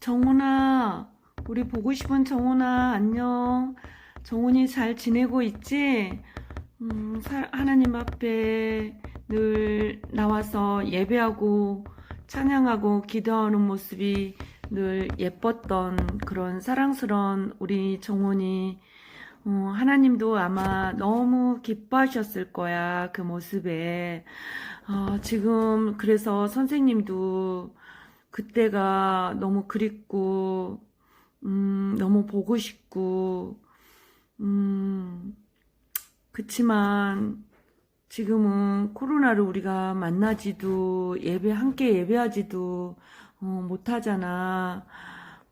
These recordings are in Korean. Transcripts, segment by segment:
정훈아, 우리 보고 싶은 정훈아, 안녕. 정훈이 잘 지내고 있지? 음, 사- 하나님 앞에 늘 나와서 예배하고 찬양하고 기도하는 모습이 늘 예뻤던 그런 사랑스러운 우리 정훈이 어, 하나님도 아마 너무 기뻐하셨을 거야, 그 모습에. 어, 지금 그래서 선생님도 그때가 너무 그립고, 음, 너무 보고 싶고, 음, 그치만 지금은 코로나로 우리가 만나지도 예배, 함께 예배하지도 어, 못하잖아.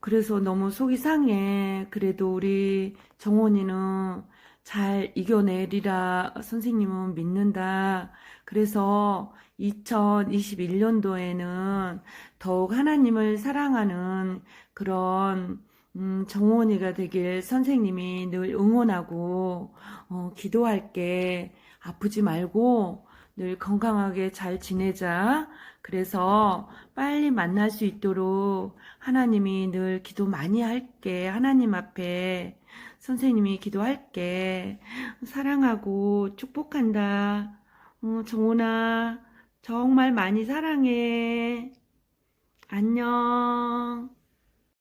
그래서 너무 속이 상해. 그래도 우리 정원이는 잘 이겨내리라 선생님은 믿는다. 그래서 2021년도에는 더욱 하나님을 사랑하는 그런 음, 정원이가 되길 선생님이 늘 응원하고 어, 기도할게. 아프지 말고 늘 건강하게 잘 지내자. 그래서 빨리 만날 수 있도록 하나님이 늘 기도 많이 할게. 하나님 앞에 선생님이 기도할게. 사랑하고 축복한다. 어, 정훈아, 정말 많이 사랑해. 안녕.